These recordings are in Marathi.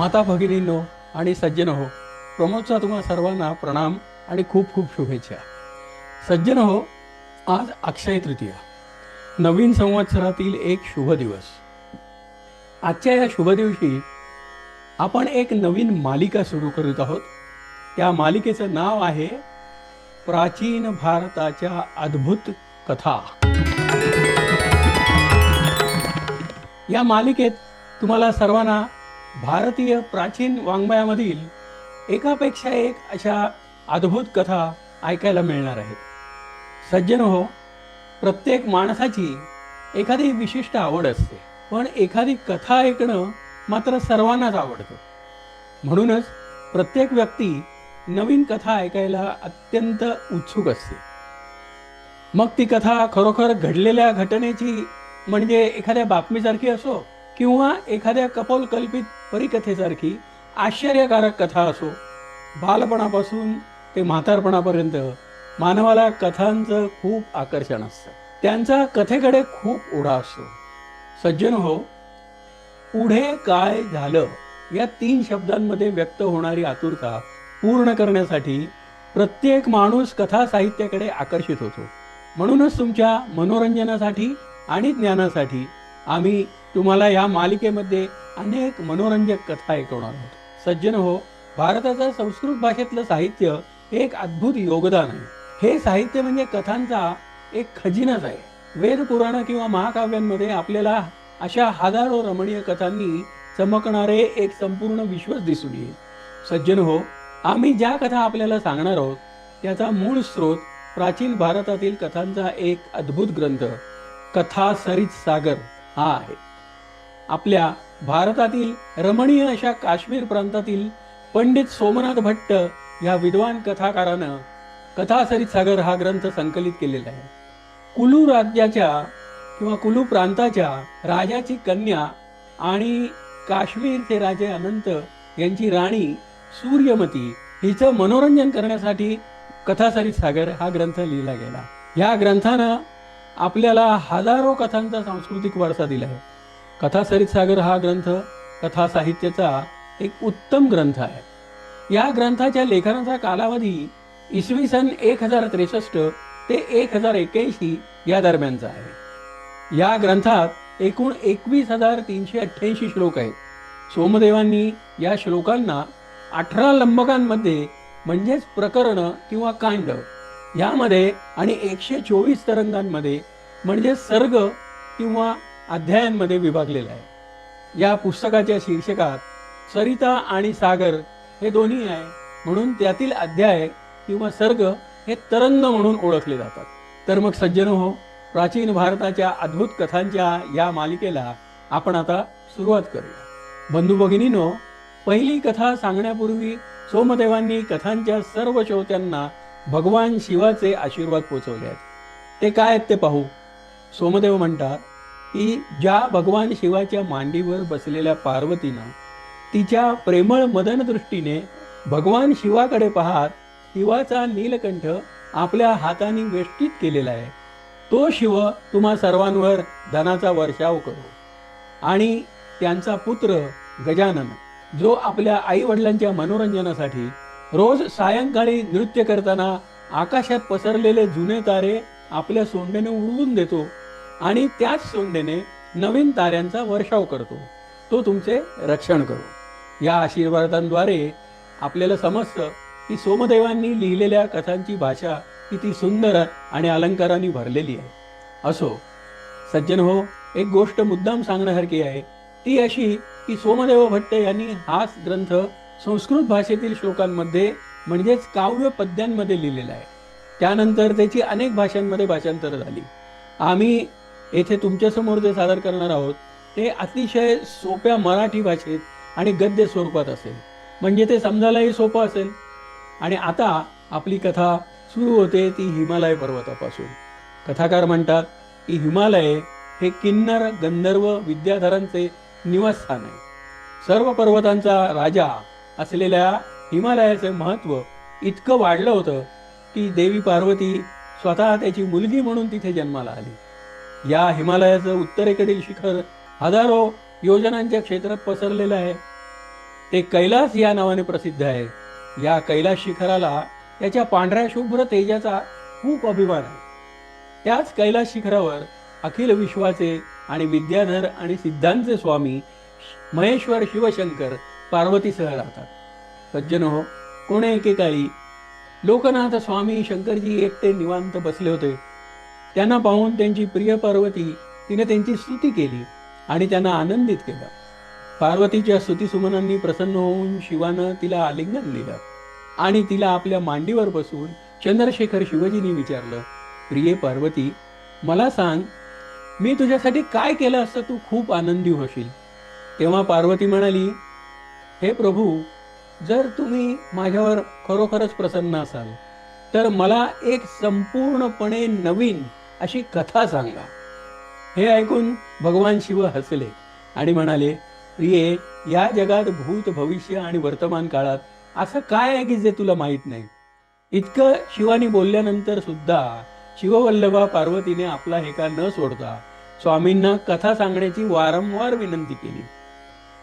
माता भगिनींनो आणि सज्जन हो. प्रमोदचा तुम्हा सर्वांना प्रणाम आणि खूप खूप शुभेच्छा. सज्जन हो आज अक्षय तृतीया. नवीन संवत्सरातील एक शुभ दिवस. आजच्या या शुभ दिवशी आपण एक नवीन मालिका सुरू करीत आहोत. त्या मालिकेचं नाव आहे प्राचीन भारताच्या अद्भुत कथा. या मालिकेत तुम्हाला सर्वांना भारतीय प्राचीन वाङ्मयामधील एकापेक्षा एक अशा अद्भुत कथा ऐकायला मिळणार आहेत सज्जन हो प्रत्येक माणसाची एखादी विशिष्ट आवड असते पण एखादी कथा ऐकणं मात्र सर्वांनाच आवडतं. म्हणूनच प्रत्येक व्यक्ती नवीन कथा ऐकायला अत्यंत उत्सुक असते. मग ती कथा खरोखर घडलेल्या घटनेची म्हणजे एखाद्या बातमीसारखी असो किंवा एखाद्या कपोलकल्पित परिकथेसारखी आश्चर्यकारक कथा असो. बालपणापासून ते म्हातारपणापर्यंत मानवाला कथांचं खूप आकर्षण असतं. त्यांचा कथेकडे खूप ओढा असतो. सज्जन हो पुढे काय झालं या तीन शब्दांमध्ये व्यक्त होणारी आतुरता पूर्ण करण्यासाठी प्रत्येक माणूस कथा साहित्याकडे आकर्षित होतो. म्हणूनच तुमच्या मनोरंजनासाठी आणि ज्ञानासाठी आम्ही तुम्हाला या मालिकेमध्ये अनेक मनोरंजक कथा ऐकवणार आहोत. सज्जन हो भारताचं संस्कृत भाषेतलं साहित्य एक अद्भुत योगदान आहे. हे साहित्य म्हणजे कथांचा एक खजिनाच आहे. वेद पुराण किंवा महाकाव्यांमध्ये आपल्याला अशा हजारो रमणीय कथांनी चमकणारे एक संपूर्ण विश्वच दिसून येईल. सज्जन हो आम्ही ज्या कथा आपल्याला सांगणार आहोत त्याचा मूळ स्रोत प्राचीन भारतातील कथांचा एक अद्भुत ग्रंथ कथा सरित सागर हा आहे. आपल्या भारतातील रमणीय अशा काश्मीर प्रांतातील पंडित सोमनाथ भट्ट या विद्वान कथाकारानं कथासरित सागर हा ग्रंथ संकलित केलेला आहे. कुलू राज्याच्या किंवा कुलू प्रांताच्या राजाची कन्या आणि काश्मीरचे राजे अनंत यांची राणी सूर्यमती हिचं मनोरंजन करण्यासाठी कथासरित सागर हा ग्रंथ लिहिला गेला. या ग्रंथानं आपल्याला हजारो कथांचा सांस्कृतिक वारसा दिला आहे. कथासरितसागर हा ग्रंथ कथा साहित्याचा एक उत्तम ग्रंथ आहे. या ग्रंथाच्या लेखनाचा कालावधी इसवी सन एक हजार त्रेसष्ट ते एक हजार एक्क्याऐंशी या दरम्यानचा आहे. या ग्रंथात एकूण एकवीस हजार तीनशे अठ्ठ्याऐंशी श्लोक आहेत. सोमदेवांनी या श्लोकांना अठरा लंबकांमध्ये म्हणजेच प्रकरण किंवा कांड यामध्ये आणि एकशे चोवीस तरंगांमध्ये म्हणजे सर्ग किंवा अध्यायांमध्ये विभागलेला आहे. या पुस्तकाच्या शीर्षकात सरिता आणि सागर हे दोन्ही आहे. म्हणून त्यातील अध्याय किंवा सर्ग हे तरंग म्हणून ओळखले जातात. तर मग सज्जन हो प्राचीन भारताच्या अद्भुत कथांच्या या मालिकेला आपण आता सुरुवात करूया. बंधू भगिनीनो पहिली कथा सांगण्यापूर्वी सोमदेवांनी कथांच्या सर्व श्रोत्यांना भगवान शिवाचे आशीर्वाद पोचवले आहेत. ते काय आहेत ते पाहू. सोमदेव म्हणतात की ज्या भगवान शिवाच्या मांडीवर बसलेल्या पार्वतीनं तिच्या प्रेमळ मदन दृष्टीने भगवान शिवाकडे पाहत शिवाचा नीलकंठ आपल्या हाताने वेष्टीत केलेला आहे. तो शिव तुम्हा सर्वांवर धनाचा वर्षाव करो. आणि त्यांचा पुत्र गजानन जो आपल्या आईवडिलांच्या मनोरंजनासाठी रोज सायंकाळी नृत्य करताना आकाशात पसरलेले जुने तारे आपल्या सोंडेने उडवून देतो आणि त्याच सोंडेने नवीन ताऱ्यांचा वर्षाव करतो. तो तुमचे रक्षण करो. या आशीर्वादांद्वारे आपल्याला समजतं की सोमदेवांनी लिहिलेल्या कथांची भाषा किती सुंदर आणि अलंकाराने भरलेली आहे. असो सज्जन हो एक गोष्ट मुद्दाम सांगण्यासारखी आहे. ती अशी की सोमदेव भट्ट यांनी हाच ग्रंथ संस्कृत भाषेतील श्लोकांमध्ये म्हणजेच काव्य पद्यांमध्ये लिहिलेला आहे. त्यानंतर त्याची अनेक भाषांमध्ये भाषांतर झाली. आम्ही येथे तुमच्यासमोर जे सादर करणार आहोत ते अतिशय सोप्या मराठी भाषेत आणि गद्य स्वरूपात असेल. म्हणजे ते समजायलाही सोपं असेल. आणि आता आपली कथा सुरू होते ती हिमालय पर्वतापासून. कथाकार म्हणतात की हिमालय हे किन्नर गंधर्व विद्याधरांचे निवासस्थान आहे. सर्व पर्वतांचा राजा असलेल्या हिमालयाचे महत्त्व इतकं वाढलं होतं की देवी पार्वती स्वतः त्याची मुलगी म्हणून तिथे जन्माला आली. या हिमालयाचं उत्तरेकडील शिखर हजारो योजनांच्या क्षेत्रात पसरलेलं आहे. ते कैलास या नावाने प्रसिद्ध आहे. या कैलास शिखराला त्याच्या पांढऱ्या शुभ्र तेजाचा खूप अभिमान आहे. त्याच कैलास शिखरावर अखिल विश्वाचे आणि विद्याधर आणि सिद्धांचे स्वामी महेश्वर शिवशंकर पार्वतीसह राहतात. सज्जन हो कोणे एकेकाळी लोकनाथ स्वामी शंकरजी एकटे निवांत बसले होते. त्यांना पाहून त्यांची प्रिय पार्वती तिने त्यांची स्तुती केली आणि त्यांना आनंदित केलं. पार्वतीच्या स्तुतीसुमनांनी प्रसन्न होऊन शिवानं तिला आलिंगन दिलं आणि तिला आपल्या मांडीवर बसून चंद्रशेखर शिवजींनी विचारलं प्रिय पार्वती मला सांग मी तुझ्यासाठी काय केलं असतं तू खूप आनंदी होशील. तेव्हा पार्वती म्हणाली हे प्रभू जर तुम्ही माझ्यावर खरोखरच प्रसन्न असाल तर मला एक संपूर्णपणे नवीन अशी कथा सांगा. हे ऐकून भगवान शिव हसले आणि म्हणाले प्रिये या जगात भूत भविष्य आणि वर्तमान काळात असं काय आहे की जे तुला माहीत नाही? इतकं शिवानी बोलल्यानंतर सुद्धा शिववल्लभा पार्वतीने आपला हेका न सोडता स्वामींना कथा सांगण्याची वारंवार विनंती केली.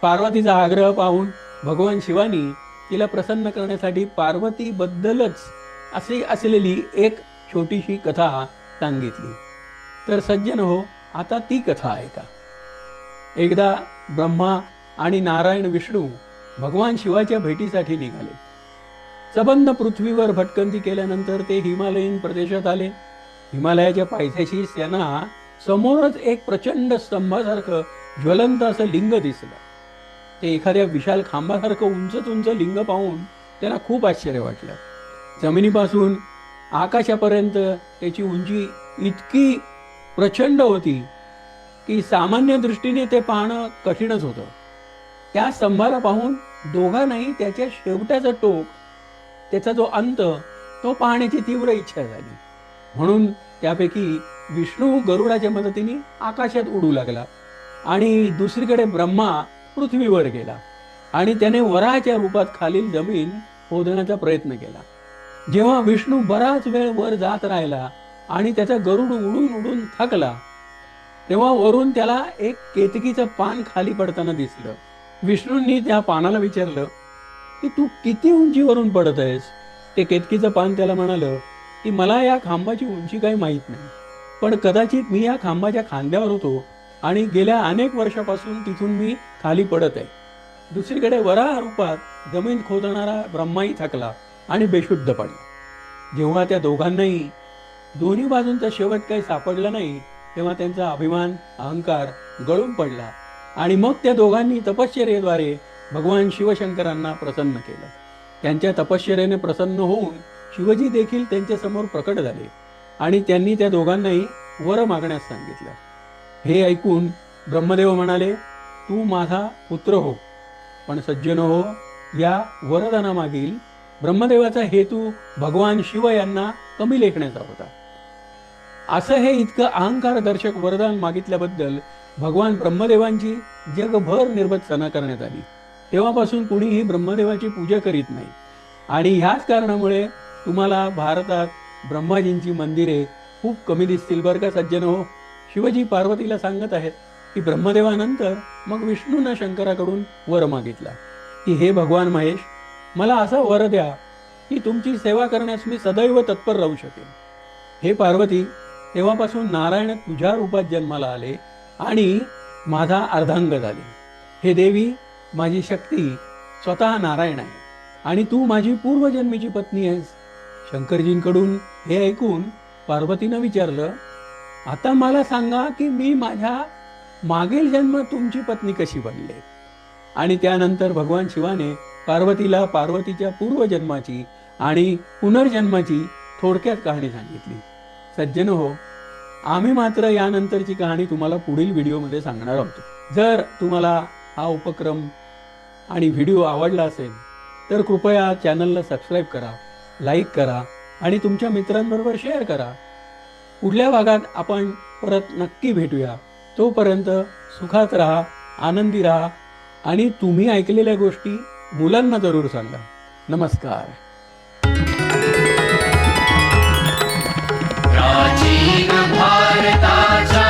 पार्वतीचा आग्रह पाहून भगवान शिवानी तिला प्रसन्न करण्यासाठी पार्वतीबद्दलच अशी असलेली एक छोटीशी कथा सांगितली तर सज्जन हो आता ती कथा ऐका. एकदा ब्रह्मा आणि नारायण विष्णू भगवान शिवाच्या भेटीसाठी निघाले. सबंध पृथ्वीवर भटकंती केल्यानंतर ते हिमालयीन प्रदेशात आले. हिमालयाच्या पायथ्याशी त्यांना समोरच एक प्रचंड स्तंभासारखं ज्वलंत असं लिंग दिसलं. ते एखाद्या विशाल खांबासारखं उंचच उंच लिंग पाहून त्यांना खूप आश्चर्य वाटलं. जमिनीपासून आकाशापर्यंत त्याची उंची इतकी प्रचंड होती की सामान्य दृष्टीने ते पाहणं कठीणच होतं. त्या स्तंभाला पाहून दोघांनाही त्याच्या शेवट्याचं टोक त्याचा जो अंत तो पाहण्याची तीव्र इच्छा झाली. म्हणून त्यापैकी विष्णू गरुडाच्या मदतीने आकाशात उडू लागला आणि दुसरीकडे ब्रह्मा पृथ्वीवर गेला आणि त्याने वराच्या रूपात खालील जमीन खोदण्याचा प्रयत्न केला. जेव्हा विष्णू बराच वेळ वर जात राहिला आणि त्याचा गरुड उडून उडून थकला तेव्हा वरून त्याला एक केतकीचं पान खाली पडताना दिसलं. विष्णूंनी त्या पानाला विचारलं की तू किती उंचीवरून पडत आहेस ते केतकीचं पान त्याला म्हणालं की मला या खांबाची उंची काही माहीत नाही पण कदाचित मी या खांबाच्या खांद्यावर होतो आणि गेल्या अनेक वर्षापासून तिथून मी खाली पडत आहे दुसरीकडे वराह रूपात जमीन खोदणारा ब्रह्माही थकला. आणि बेशुद्ध पडला. जेव्हा त्या दोघांनाही दोन्ही बाजूंचा शेवट काही सापडला नाही तेव्हा त्यांचा अभिमान अहंकार गळून पडला आणि मग त्या दोघांनी तपश्चर्येद्वारे भगवान शिवशंकरांना प्रसन्न केलं. त्यांच्या तपश्चर्याने प्रसन्न होऊन शिवजी देखील त्यांच्यासमोर प्रकट झाले आणि त्यांनी त्या दोघांनाही वर मागण्यास सांगितलं. हे ऐकून ब्रह्मदेव म्हणाले तू माझा पुत्र हो पण सज्जन हो या वरदानामागील ब्रह्मदेवाचा हेतू भगवान शिव यांना कमी लेखण्याचा होता. असं हे इतकं अहंकारदर्शक वरदान मागितल्याबद्दल भगवान ब्रह्मदेवांची जगभर निर्बत्सना करण्यात आली. तेव्हापासून कुणीही ब्रह्मदेवाची पूजा करीत नाही. आणि ह्याच कारणामुळे तुम्हाला भारतात ब्रह्माजींची मंदिरे खूप कमी दिसतील बरं का सज्जन हो. शिवजी पार्वतीला सांगत आहेत की ब्रह्मदेवानंतर मग विष्णूनं शंकराकडून वर मागितला. की हे भगवान महेश मला असा वर द्या की तुमची सेवा करण्यास मी सदैव तत्पर राहू शकेन. हे पार्वती तेव्हापासून नारायण तुझ्या रूपात जन्माला आले आणि माझा अर्धांग झाले. हे देवी माझी शक्ती स्वतः नारायण आहे आणि तू माझी पूर्वजन्मीची पत्नी आहेस. शंकरजींकडून हे ऐकून पार्वतीनं विचारलं आता मला सांगा की मी माझ्या मागील जन्म तुमची पत्नी कशी बनले? आणि त्यानंतर भगवान शिवाने पार्वतीला पार्वतीच्या पूर्वजन्माची आणि पुनर्जन्माची थोडक्यात कहाणी सांगितली. सज्जन हो आम्ही मात्र यानंतरची कहाणी तुम्हाला पुढील व्हिडिओमध्ये सांगणार आहोत. जर तुम्हाला हा उपक्रम आणि व्हिडिओ आवडला असेल तर कृपया चॅनलला सबस्क्राईब करा लाईक करा आणि तुमच्या मित्रांबरोबर शेअर करा. पुढल्या भागात आपण परत नक्की भेटूया. तोपर्यंत सुखात राहा आनंदी राहा आणि तुम्ही ऐकलेल्या गोष्टी मुलांना जरूर सांगा. नमस्कार. भारताचा